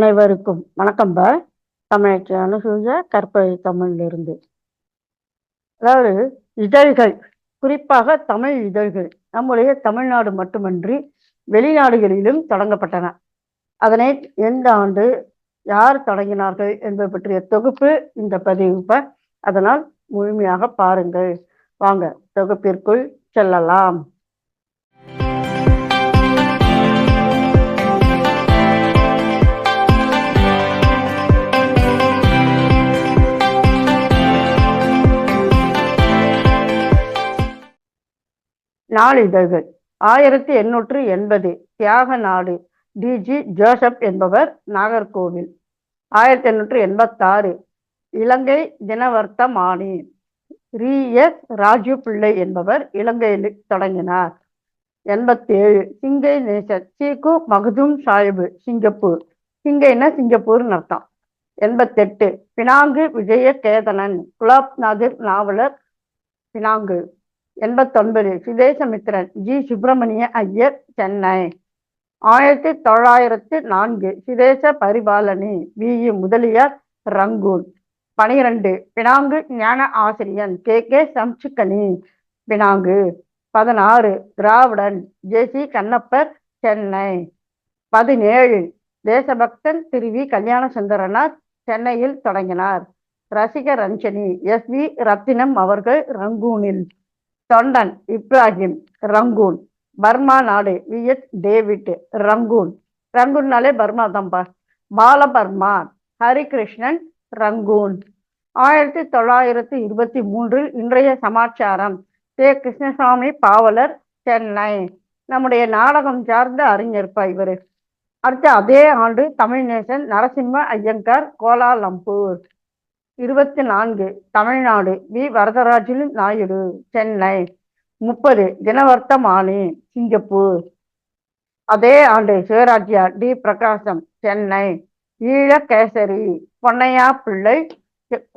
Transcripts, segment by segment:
அனைவருக்கும் வணக்கம் பா. தமிழச்சி அனுசூஜ கற்பழி தமிழிலிருந்து. அதாவது இதழ்கள் குறிப்பாக தமிழ் இதழ்கள் நம்முடைய தமிழ்நாடு மட்டுமன்றி வெளிநாடுகளிலும் தொடங்கப்பட்டன. அதனை எந்த ஆண்டு யார் தொடங்கினார்கள் என்பது பற்றிய தொகுப்பு இந்த பதிவு அதனால் முழுமையாக பாருங்கள். வாங்க தொகுப்பிற்குள் செல்லலாம். நாளிதழ்கள். ஆயிரத்தி எண்ணூற்று எண்பது தியாக நாடு டிஜி ஜோசப் என்பவர் நாகர்கோவில். ஆயிரத்தி எண்ணூற்று எண்பத்தாறு இலங்கை தினவர்த்தமானி ரி. எஸ். ராஜு பிள்ளை என்பவர் இலங்கையில் தொடங்கினார். எண்பத்தி ஏழு சிங்கை நேசர் சீக்கு மகதூம் சாஹிபு சிங்கப்பூர். சிங்கைன்னா சிங்கப்பூர்னு அர்த்தம். எண்பத்தெட்டு பினாங்கு விஜய கேதனன் குலாப் நாதிர் நாவலர் பினாங்கு. எண்பத்தொன்பது. சுதேசமித்ரன் ஜி. சுப்பிரமணிய ஐயர் சென்னை. ஆயிரத்தி தொள்ளாயிரத்தி நான்கு. Swadesa Paripalani V. E. Mudaliar Rangoon பனிரெண்டு. Penang Gnana Asiriyan K. K. Samsukkani Penang பதினாறு. திராவிடன் ஜே. சி. கண்ணப்பர் சென்னை. பதினேழு. தேசபக்தன் திரு. வி. கல்யாண சுந்தரனார் சென்னையில் தொடங்கினார். ரசிக ரஞ்சனி எஸ். வி. ரத்தினம் அவர்கள் ரங்கூனில் தொண்டன் இப்ராஹிம் ரங்கூன் பர்மா நாடு we. S David Rangoon. ரங்கூன்னாலே Burma தான்ப்பா பாலபர்மா ஹரிகிருஷ்ணன் ரங்கூன். ஆயிரத்தி தொள்ளாயிரத்தி இருபத்தி மூன்றில் இன்றைய சமாச்சாரம். தே. கிருஷ்ணசாமி பாவலர் சென்னை. நம்முடைய நாடகம் சார்ந்த அறிஞர்ப்பா இவர். அடுத்து அதே ஆண்டு தமிழ்நேசன் நரசிம்ம ஐயங்கார் கோலாலம்பூர். இருபத்தி நான்கு தமிழ்நாடு வி. வரதராஜன் நாயுடு சென்னை. முப்பது தினவர்த்தமானி சிங்கப்பூர். அதே ஆண்டு சிவராஜ்யா டி. பிரகாசம் சென்னை. ஈழகேசரி பொன்னையா பிள்ளை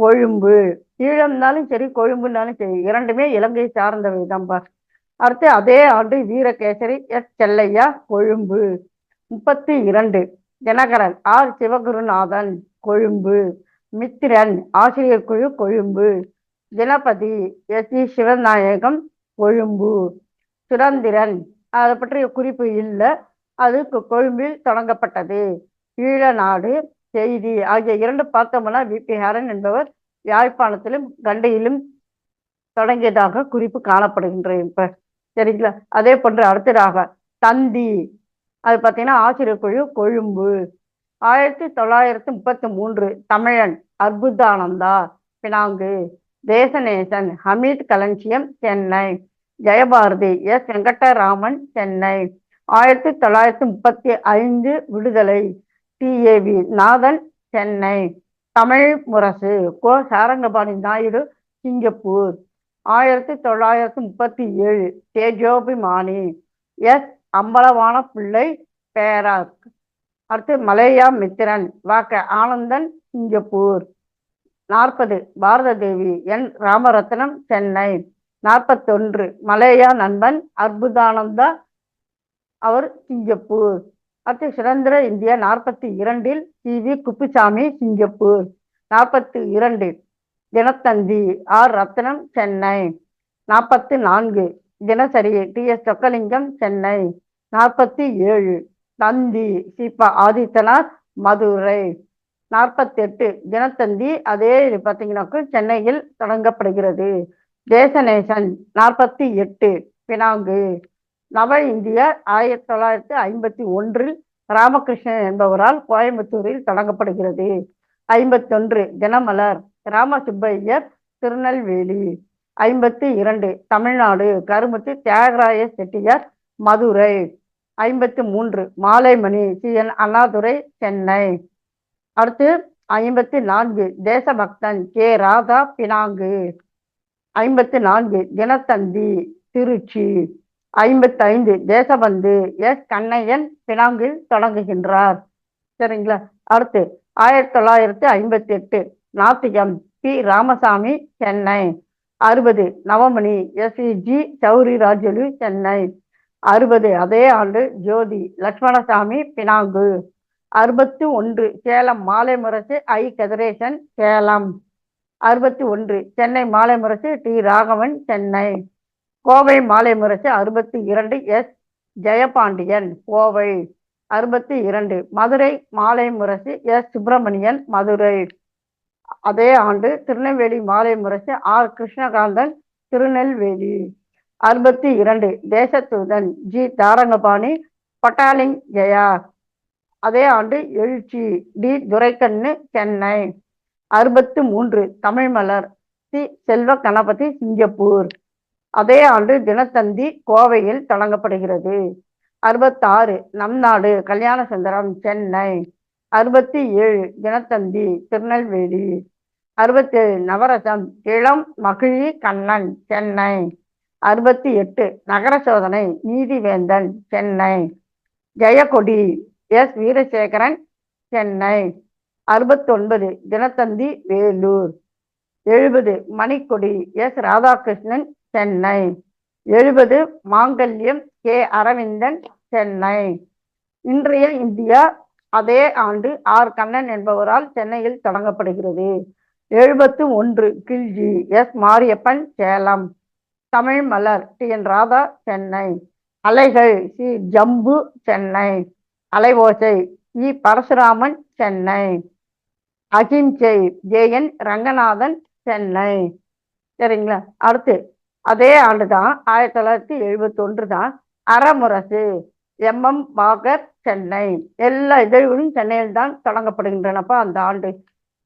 கொழும்பு. ஈழம்னாலும் சரி கொழும்புனாலும் சரி இரண்டுமே இலங்கை சார்ந்தவை தான்ப்பா அடுத்து அதே ஆண்டு வீரகேசரி எஸ். செல்லையா கொழும்பு. முப்பத்தி இரண்டு தினகரன் ஆர். சிவகுருநாதன் கொழும்பு. மித்திரன் ஆசிரியர் குழு கொழும்பு. தினபதி எஸ். ஜி சிவநாயகம் கொழும்பு. சுரந்திரன் அதை பற்றிய குறிப்பு இல்லை. அது கொழும்பில் தொடங்கப்பட்டது. ஈழநாடு செய்தி ஆகிய இரண்டு பார்த்தோம்னா விபி ஹரன் என்பவர் யாழ்ப்பாணத்திலும் கண்டையிலும் தொடங்கியதாக குறிப்பு காணப்படுகின்றது இப்ப. சரிங்களா? அதே போன்று அடுத்ததாக தந்தி. அது பார்த்தீங்கன்னா ஆசிரியர் குழு கொழும்பு. ஆயிரத்தி தொள்ளாயிரத்தி முப்பத்தி மூன்று தமிழன் அற்புதானந்தா பினாங்கு தேசநேசன் ஹமீத் களஞ்சியம் சென்னை. ஜெயபாரதி எஸ். வெங்கடராமன் சென்னை. ஆயிரத்தி தொள்ளாயிரத்தி முப்பத்தி ஐந்து விடுதலை டிஏவி நாதன் சென்னை. தமிழ் முரசு கோ. சாரங்கபாணி நாயுடு சிங்கப்பூர். ஆயிரத்தி தொள்ளாயிரத்தி முப்பத்தி ஏழு தேஜோபிமானி எஸ். அம்பலவான பிள்ளை பேராக் அடுத்து மலேயா மித்திரன். வாக்க ஆனந்தன் சிங்கப்பூர். நாற்பது பாரத தேவி என் ராமரத்னம் சென்னை. நாற்பத்தொன்று மலேயா நண்பன் அற்புதானந்தா அவர் சிங்கப்பூர். அடுத்து சுதந்திர இந்தியா நாற்பத்தி இரண்டில் சி. வி. குப்புசாமி சிங்கப்பூர். நாற்பத்தி இரண்டு தினத்தந்தி ஆர். ரத்னம் சென்னை. நாற்பத்தி நான்கு தினசரி டி. எஸ். சொக்கலிங்கம் சென்னை. நாற்பத்தி ஏழு தந்தி சீப்பா ஆதித்தனார் மதுரை. நாற்பத்தி எட்டு தினத்தந்தி அதே பார்த்தீங்கன்னாக்கு சென்னையில் தொடங்கப்படுகிறது. தேசநேசன் நாற்பத்தி எட்டு பினாங்கு. நவ இந்தியர் ஆயிரத்தி தொள்ளாயிரத்தி ஐம்பத்தி ஒன்றில் ராமகிருஷ்ணன் என்பவரால் கோயம்புத்தூரில் தொடங்கப்படுகிறது. ஐம்பத்தொன்று தினமலர் ராமசுப்பையர் திருநெல்வேலி. ஐம்பத்தி இரண்டு தமிழ்நாடு கருமுத்து தியாகராய செட்டியார் மதுரை. ஐம்பத்தி மூன்று மாலைமணி சி. என். அண்ணாதுரை சென்னை. அடுத்து ஐம்பத்தி நான்கு தேசபக்தன் கே. ராதா பினாங்கு. ஐம்பத்தி நான்கு தினத்தந்தி திருச்சி. ஐம்பத்தைந்து தேசபந்து எஸ். கண்ணையன் பினாங்கில் தொடங்குகின்றார். சரிங்களா? அடுத்து ஆயிரத்தி தொள்ளாயிரத்தி ஐம்பத்தி எட்டு நாத்திகம் பி. ராமசாமி சென்னை. அறுபது நவமணி எஸ். ஜி. சௌரி ராஜலு சென்னை. அறுபது அதே ஆண்டு ஜோதி லட்சுமணசாமி பினாங்கு. அறுபத்தி ஒன்று சேலம் மாலை முரசு ஐ கதிரேசன் சேலம். அறுபத்தி ஒன்று சென்னை மாலை முரசு டி ராகவன் சென்னை. கோவை மாலை முரசு அறுபத்தி இரண்டு எஸ் ஜெயபாண்டியன் கோவை. அறுபத்தி இரண்டு மதுரை மாலை முரசு எஸ் சுப்பிரமணியன் மதுரை. அதே ஆண்டு திருநெல்வேலி மாலை முரசு ஆர் கிருஷ்ணகாந்தன் திருநெல்வேலி. அறுபத்தி இரண்டு. Desathoothan G. Tharangapani Petaling Jaya. அதே ஆண்டு எழுச்சி. டி. துரைக்கண்ணு சென்னை. அறுபத்து மூன்று. தமிழ் மலர். சி. செல்வ கணபதி சிங்கப்பூர். அதே ஆண்டு தினத்தந்தி கோவையில் தொடங்கப்படுகிறது. அறுபத்தாறு. நம் நாடு கல்யாண சுந்தரம் சென்னை. அறுபத்தி ஏழு. தினத்தந்தி திருநெல்வேலி. அறுபத்தேழு. நவரசம் இளம் மகிழி கண்ணன் சென்னை. அறுபத்தி எட்டு நகர சோதனை நீதிவேந்தன் சென்னை. ஜெயக்கொடி எஸ். வீரசேகரன் சென்னை. அறுபத்தொன்பது தினத்தந்தி வேலூர். எழுபது மணிக்கொடி எஸ். ராதாகிருஷ்ணன் சென்னை. எழுபது மாங்கல்யம் கே. அரவிந்தன் சென்னை. இன்றைய இந்தியா அதே ஆண்டு ஆர். கண்ணன் என்பவரால் சென்னையில் தொடங்கப்படுகிறது. எழுபத்து ஒன்று Khilji S. Mariappan Salem. Tamil Malar T. N. Radha Chennai. Alaigal C. Jambu Chennai. Alaiyosai E. Parasuraman Chennai. Ahimsai J. N. Ranganathan Chennai. சரிங்களா? அடுத்து அதே ஆண்டு தான் ஆயிரத்தி தொள்ளாயிரத்தி எழுபத்தி ஒன்று தான் அறமுரசு எம். எம். பாகர் சென்னை. எல்லா இதழ்களும் சென்னையில் தான் தொடங்கப்படுகின்றனப்பா அந்த ஆண்டு.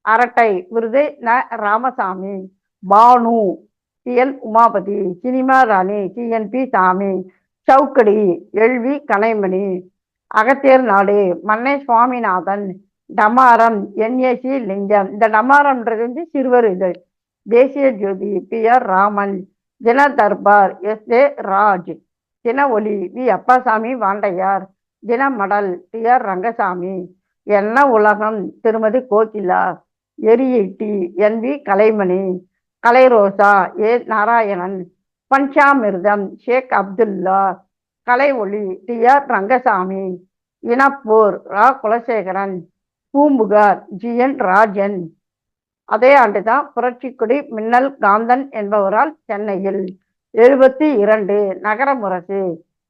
Arattai Virudhu Na. Ramasamy Banu. T N Umapathi cinema Rani T N P Sami Savukkadi L V Kalaimani Agathiyar நாடு மன்னை சுவாமிநாதன் டமாரம் என்ஏசி லிங்கம். இந்த டமாரம்ன்றது வந்து சிறுவர் இது. தேசிய ஜோதி பி ஆர் ராமன் தின Darbar S A Raj Dina Oli V Appasamy Vandaiyar Dinamadal T R Rangasamy Enna Ulagam Thirumathi Kokila Eriyeetti N V Kalaimani Kalairosa A. Narayanan Panchamirtham Sheikh Abdullah Kalai Oli T. R. Rangasamy Inappor Ra. Kulasekaran Poompuhar G. N. Rajan. அதே ஆண்டுதான் புரட்சிக்குடி மின்னல் காந்தன் என்பவரால் சென்னையில் எழுபத்தி இரண்டு நகர முரசு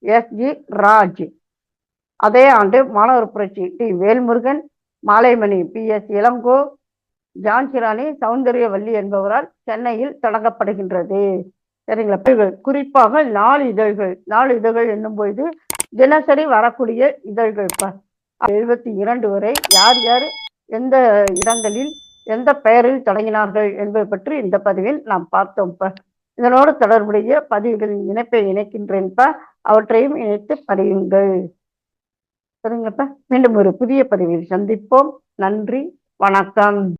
S. G. Raj. அதே ஆண்டு Manavar Puratchi T. Velmurugan Malaimani P. S. Ilango Jhansirani Soundaravalli என்பவரால் சென்னையில் தொடங்கப்படுகின்றது. சரிங்களா? குறிப்பாக நாலு இதழ்கள். நாலு இதழ்கள் என்னும் பொழுது தினசரி வரக்கூடிய இதழ்கள். எழுபத்தி இரண்டு வரை யார் யார் எந்த இடங்களில் எந்த பெயரில் தொடங்கினார்கள் என்பது பற்றி இந்த பதிவில் நாம் பார்த்தோம்ப்பா இதனோடு தொடர்புடைய பதிவுகளின் இணைப்பை இணைக்கின்றேன்ப்பா அவற்றையும் இணைத்து படியுங்கள். சரிங்கப்பா மீண்டும் ஒரு புதிய பதிவில் சந்திப்போம். நன்றி. வணக்கம்.